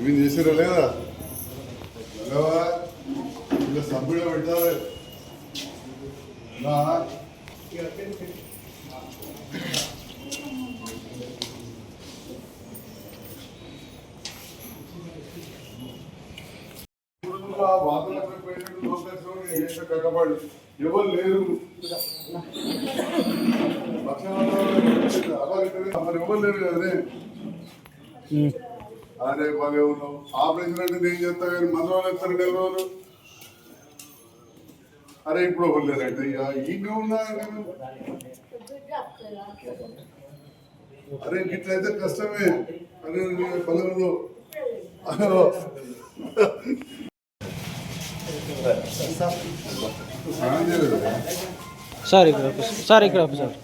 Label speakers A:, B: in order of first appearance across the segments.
A: ఇవి చేసిరా లేదా లేవా? ఇంకా సభ్యుడు పెట్టాలి కట్టబడి ఎవరు లేరు ఎవరు లేరు కదనే అరే బాగా ఉన్నావు. ఆపరేషన్ అంటే నేను చేస్తా కానీ మన వాళ్ళు ఎత్తారు ఎవరు అరే ఇప్పుడు లేరంటే ఇంకా ఉన్నా నేను అరే ఇట్లయితే కష్టమే. అరే చేయలేదు
B: సార్ ఇక్కడ సార్ ఇక్కడ సార్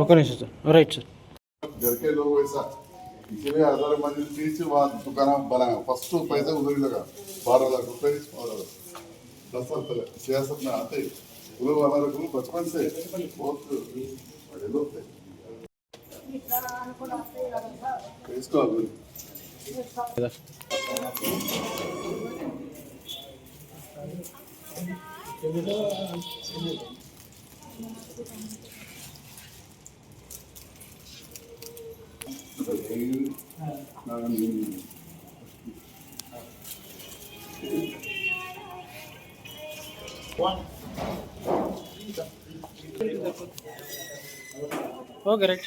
B: ఒక నిమిషం సార్ రైట్ సార్
A: घर के लोग वैसा इसीलिए हजार मंजिल तीस वहाँ दुकान बनाया फर्स्ट पैसा उधर ही लगा बारह लाख रुपए बारह लाख दस साल पहले सियासत में आते ही वो लोग हमारे ग्रुप बचपन से बहुत बड़े लोग थे इसको अभी
B: ఓకే రైట్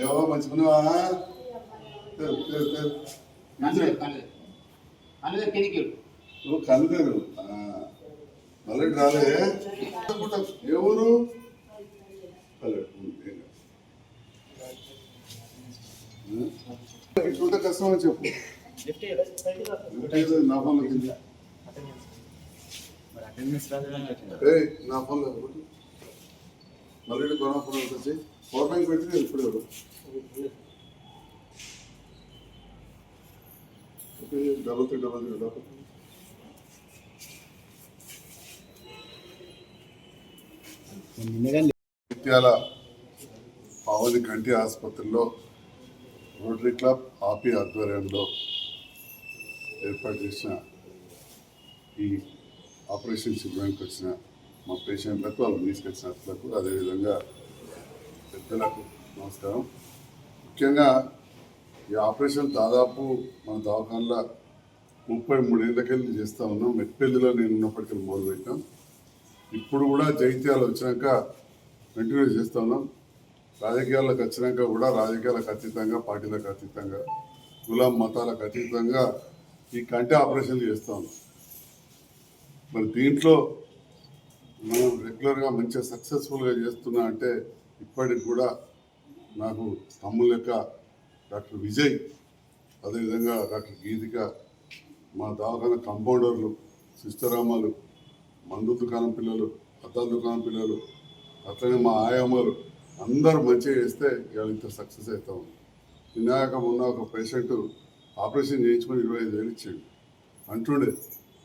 A: ఏవో మంచుకున్నావా తెలు, నువ్వు కళ్ళు తెరు మళ్ళీ రాలే ఎవరు ఇట్లుంటే కష్టమని చెప్పు నా ఫోన్లో కింద. నా ఫోన్ ఒకటి. మళ్ళీ కరోనా ఫోన్ వచ్చి పవర్ బ్యాంక్ పెడితే ఇప్పుడు double three double three double నిత్యాల పావలి కంటి ఆసుపత్రిలో రోటరీ క్లబ్ ఆపి ఆధ్వర్యంలో ఏర్పాటు చేసిన ఈ ఆపరేషన్ శిబిరానికి వచ్చిన మా పేషెంట్లకు వాళ్ళు తీసుకొచ్చిన అట్లకు అదేవిధంగా పెద్దలకు నమస్కారం. ముఖ్యంగా ఈ ఆపరేషన్ దాదాపు మన దవాఖానలో ముప్పై మూడేళ్ళకెళ్ళి చేస్తూ ఉన్నాం. మెట్పెల్లిలో నేను ఉన్నప్పటికీ మొదలుపెట్టాం ఇప్పుడు కూడా జైత్యాలు వచ్చినాక కంటిన్యూ చేస్తూ ఉన్నాం. రాజకీయాలకు వచ్చినాక కూడా రాజకీయాలకు అతీతంగా పార్టీలకు అతీతంగా కులం మతాలకు అతీతంగా ఈ కంటి ఆపరేషన్లు చేస్తూ ఉన్నాం. మరి దీంట్లో మనం రెగ్యులర్గా మంచిగా సక్సెస్ఫుల్గా చేస్తున్నా అంటే ఇప్పటికి కూడా నాకు తమ్ముల లెక్క డాక్టర్ విజయ్ అదేవిధంగా డాక్టర్ గీతిక మా దవాఖాన కంపౌండర్లు సిస్టరామాలు మందు దుకాణం పిల్లలు అద్దాల దుకాణం పిల్లలు అట్లనే మా ఆయమ్మలు అందరూ మంచిగా చేస్తే ఇవాళ ఇంత సక్సెస్ అవుతాం నిన్నాక మొన్న ఒక పేషెంట్ ఆపరేషన్ చేయించుకొని ఇరవై ఐదు వేలు ఇచ్చాడు. అంటుండే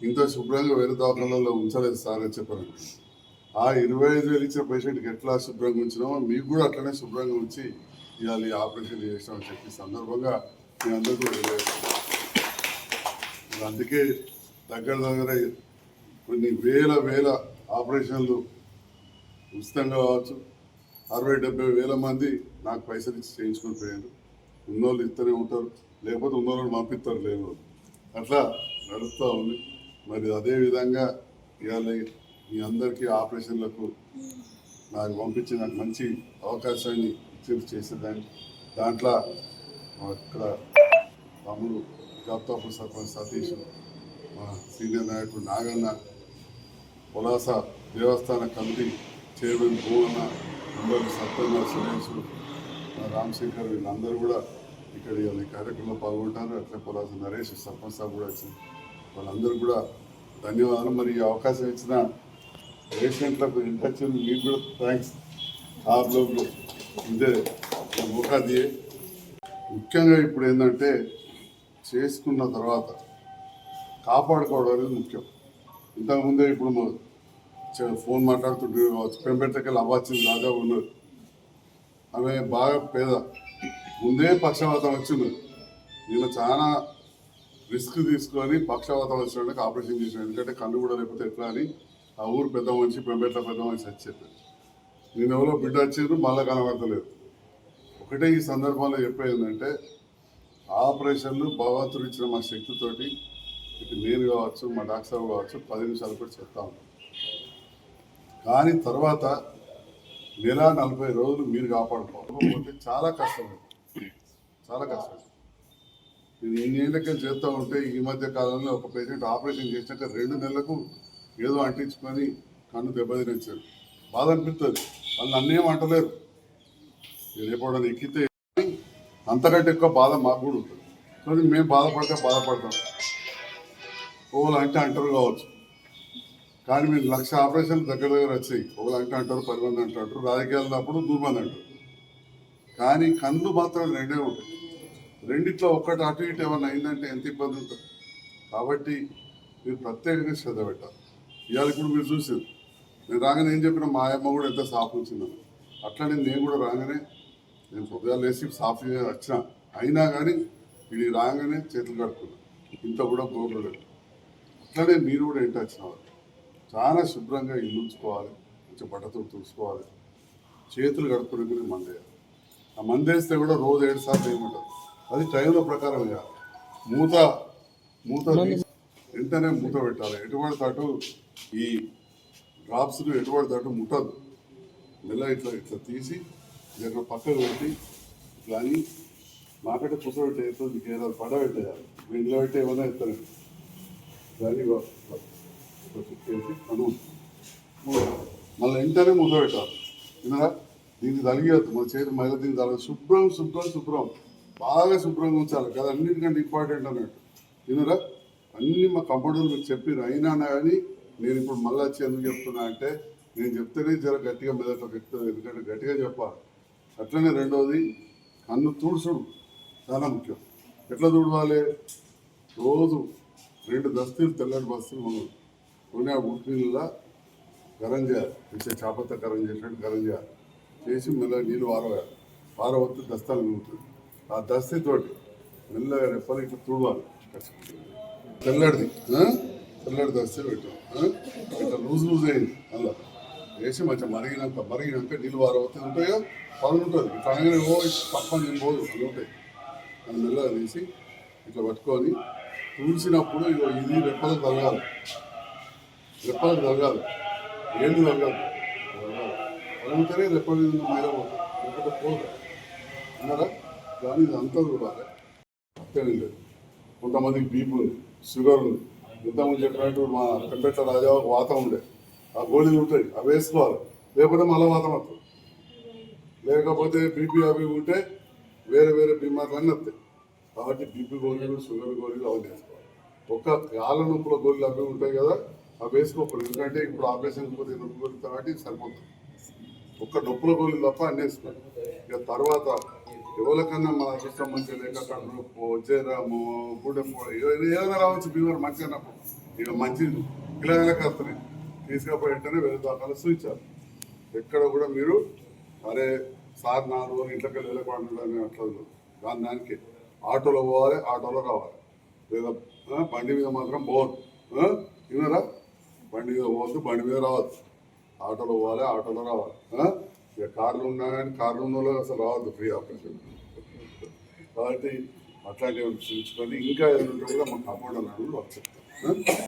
A: ఇంత శుభ్రంగా వేరే దవాఖానాల్లో ఉంచలేదు సార్ అని చెప్పాను ఆ ఇరవై ఐదు వేలు ఇచ్చిన పేషెంట్కి ఎట్లా శుభ్రంగా ఉంచినామో మీకు కూడా అట్లనే శుభ్రంగా ఉంచి ఇవాళ ఈ ఆపరేషన్ చేసినామని చెప్పి సందర్భంగా మీ అందరికీ అందుకే దగ్గర దగ్గర కొన్ని వేల వేల ఆపరేషన్లు ఉచితంగా కావచ్చు. అరవై డెబ్బై వేల మంది నాకు పైసలు ఇచ్చి చేయించుకొని పోయారు. ఉన్నోళ్ళు ఇస్తూనే ఉంటారు. లేకపోతే ఉన్నోళ్ళని పంపిస్తారు లేవు అట్లా నడుస్తూ ఉంది. మరి అదే విధంగా ఇవాళ మీ అందరికీ ఆపరేషన్లకు నాకు పంపించిన మంచి అవకాశాన్ని ఇచ్చి చేసేదాన్ని దాంట్లో మా ఇక్కడ తమ్ముడు జాబ్తాపు సర్పంచ్ సతీష్ మా సీనియర్ నాయకుడు నాగన్న పులాస దేవస్థాన కమిటీ చైర్మన్ భూమన్న అందరు సత్యన్న సురేష్ మా రామశంకర్ వీళ్ళందరూ కూడా ఇక్కడ ఇవాళ ఈ కార్యక్రమంలో పాల్గొంటారు. అట్లే పులాస నరేష్ సర్పంచ్ సాబ్ కూడా వచ్చింది. వాళ్ళందరూ కూడా ధన్యవాదాలు. మరి ఈ అవకాశం ఇచ్చిన పేషెంట్లకు ఇంటెక్షన్ మీకు కూడా థ్యాంక్స్ ఆప్ లోపు ఇదే ఉపాధి. ముఖ్యంగా ఇప్పుడు ఏంటంటే చేసుకున్న తర్వాత కాపాడుకోవడం అనేది ముఖ్యం. ఇంతకుముందే ఇప్పుడు ఫోన్ మాట్లాడుతుంటే పెంపెట్టకెళ్ళి అవ్వచ్చింది రాజా ఉన్నారు ఆమె బాగా పేద. ముందే పక్షవాతం వచ్చింది. నేను చాలా రిస్క్ తీసుకొని పక్షవాతం వచ్చినట్టు ఆపరేషన్ చేసిన ఎందుకంటే కన్ను కూడా లేకపోతే ఎట్లా అని ఆ ఊరు పెద్ద మనిషి పెంపెట్ల పెద్ద మనిషి వచ్చి చెప్పారు నేను ఎవరో బిడ్డ వచ్చారు మళ్ళీ కనబడతలేదు. ఒకటే ఈ సందర్భంలో చెప్పేది ఆపరేషన్లు భగవంతుడు ఇచ్చిన మా శక్తితోటి ఇటు నేను కావచ్చు మా డాక్టర్ కావచ్చు పది నిమిషాలు కూడా చెప్తా కానీ తర్వాత నెల నలభై రోజులు మీరు కాపాడుకోకపోతే చాలా కష్టం. చాలా కష్టం. నేను ఇన్నేళ్ళకే చేస్తూ ఉంటే ఈ మధ్య కాలంలో ఒక పేషెంట్ ఆపరేషన్ చేసినాక రెండు నెలలకు ఏదో అంటించుకొని కన్ను దెబ్బతినిచ్చారు బాధ అనిపిస్తుంది. వాళ్ళు నన్నేం అంటలేరు. నేను ఎప్పుడైనా ఎక్కితే అంతకంటే ఎక్కువ బాధ మాకు కూడా ఉంటుంది. కానీ మేము బాధపడితే బాధపడతాం. ఒకళ్ళు అంటే అంటారు కావచ్చు. కానీ మీరు లక్ష ఆపరేషన్లు దగ్గర దగ్గర వచ్చాయి. ఒకళ్ళు అంటే అంటారు పది మంది అంటారు రాజకీయాలు అప్పుడు నూరు మంది అంటారు. కానీ కళ్ళు మాత్రం రెండే ఉంటాయి. రెండిట్లో ఒక్కటి అటు ఇటు ఏమైనా అయిందంటే ఎంత ఇబ్బంది ఉంటుంది? కాబట్టి మీరు ప్రత్యేకంగా శ్రద్ధ పెట్టాలి. ఇవాళ ఇప్పుడు మీరు చూసారు నేను రాగానే ఏం చెప్పిన మా అమ్మ కూడా ఎంత సాఫ్ ఉంచిందని అట్లనే నేను కూడా రాగానే నేను పొద్దుగా లేచి సాఫ్ వచ్చిన. అయినా కానీ ఇది రాగానే చేతులు కడుక్కున్నా. ఇంత కూడా బోర్లు అట్లనే మీరు కూడా ఏంటి వచ్చిన వాళ్ళు? చాలా శుభ్రంగా ఇల్లు ఉంచుకోవాలి. కొంచెం బట్టతో తుడుచుకోవాలి. చేతులు కడుక్కునే మందేయాలి. ఆ మందేస్తే కూడా రోజు ఏడు సార్లు ఏమంటారు? అది టైంలో ప్రకారం చేయాలి మూత మూత వెంటనే మూత పెట్టాలి. ఎటువంటి తటు ఈ డ్రాప్స్ ఎటువంటి తటు ముట్టదు. మెల్ల ఇట్లా ఇట్లా తీసి దగ్గర పక్కకు పెట్టి ఇట్లా అని మాకంటే కూర్చోబెట్టేయచ్చు నీకు ఏదో పడబెట్టేయాలి ఇంట్లో పెట్టే ఏమన్నా ఎత్తాను దాన్ని చుట్టేసి అను మళ్ళీ వెంటనే మూత పెట్టాలి. దీన్ని తలిగేయద్దు. మన చేతి మళ్ళీ దీన్ని తలగ శుభ్రం శుభ్రం శుభ్రం. బాగా శుభ్రంగా ఉంచాలి కదా అన్నిటికంటే ఇంపార్టెంట్ అన్నట్టు. వినరా అన్ని మా కంపౌండర్లు మీకు చెప్పిన అయినా కానీ నేను ఇప్పుడు మళ్ళీ వచ్చి ఎందుకు చెప్తున్నా అంటే నేను చెప్తేనే జర గట్టిగా మెదట్లో చెప్తాను ఎందుకంటే గట్టిగా చెప్పాలి. అట్లనే రెండవది కన్ను తుడుచుడు. చాలా ముఖ్యం. ఎట్లా తుడవాలి? రోజు రెండు దస్తీలు తెల్లటి బస్తీలు మనం కొని ఆ ఉప్పు గరం చేయాలి. ఇచ్చే చేపత్త గరం చేసినట్టు గరం చేయాలి. చేసి మళ్ళీ నీళ్ళు వారవేయాలి. వారవద్దు దస్తాలు మిగులుతుంది ఆ దస్తీతోటి మెల్లగా రెప్పలు ఇట్లా తుడవాలి. తెల్లడిది తెల్లడి దస్తే పెట్టాం ఇట్లా లూజ్ లూజ్ అయింది అలా వేసి మంచిగా మరిగినాక మరిగినాక నీళ్ళు వారవద్దు ఉంటాయో? పనులు ఉంటుంది ఇట్లా అనగానే ఓ పక్కన నేను పోదు ఉంటాయి. అది మెల్లగా తీసి ఇట్లా పట్టుకొని తుడిచినప్పుడు ఇగో ఇది రెప్పలకు తలగాలి. రెప్పలకు తలగాలి. ఏంది తలగాలి? తగిలితేనే రెప్పల మీద మీద పోతుంది పోదు. అన్నారా? కానీ ఇది అంతా చూడాలి లేదు కొంతమందికి బీపీ ఉంది షుగర్ ఉంది ఇంతకుముందు చెప్పినట్టు మా పెంపెట్ల రాజా వాతం ఉండే. ఆ గోళీలు ఉంటాయి అవి వేసుకోవాలి లేకపోతే మళ్ళీ వాతం వస్తుంది లేకపోతే బీపీ అవి ఉంటే వేరే వేరే బీమార్లన్నీ వస్తాయి. కాబట్టి బీపీ గోళీలు షుగర్ గోళీలు అవి వేసుకోవాలి. ఒక్క కాళ్ళ నొప్పుల గోళీలు అవి ఉంటాయి కదా అవి వేసుకోకూడదు. ఎందుకంటే ఇప్పుడు ఆపరేషన్ పోతే నొప్పి గోళీలు కాబట్టి సరిపోతుంది. ఒక్క నొప్పుల గోళీలు తప్ప అన్నీ వేసుకోవాలి. ఇక తర్వాత ఎవరికన్నా మన అదృష్టం మంచిగా లేక కడుపు జ్వరము గుడెము ఏదైనా రావచ్చు బీమార్ మంచిగా అన్నప్పుడు ఇక మంచిది. ఇలా వస్తున్నాయి తీసుకపోయి వెంటనే వేరే దాకా సూచించాలి ఎక్కడ కూడా మీరు అరే సార్ నాలుగు రోజులు ఇంట్లోకి వెళ్ళకుండా అట్లా దాని దానికి. ఆటోలో పోవాలి ఆటోలో రావాలి. లేదా బండి మీద మాత్రం పోవద్దు. ఆ? విన్నారా? బండి మీద పోవద్దు బండి మీద రావద్దు. ఆటోలో పోవాలి ఆటోలో రావాలి. ఇక కార్లు ఉన్నా కానీ కార్లు ఉన్న వాళ్ళు అసలు రావద్దు ఫ్రీ ఆపరేషన్ కాబట్టి అట్లాంటివి చూసుకొని ఇంకా ఏదైనా ఉంటే కూడా మా కాపాడాలని వచ్చి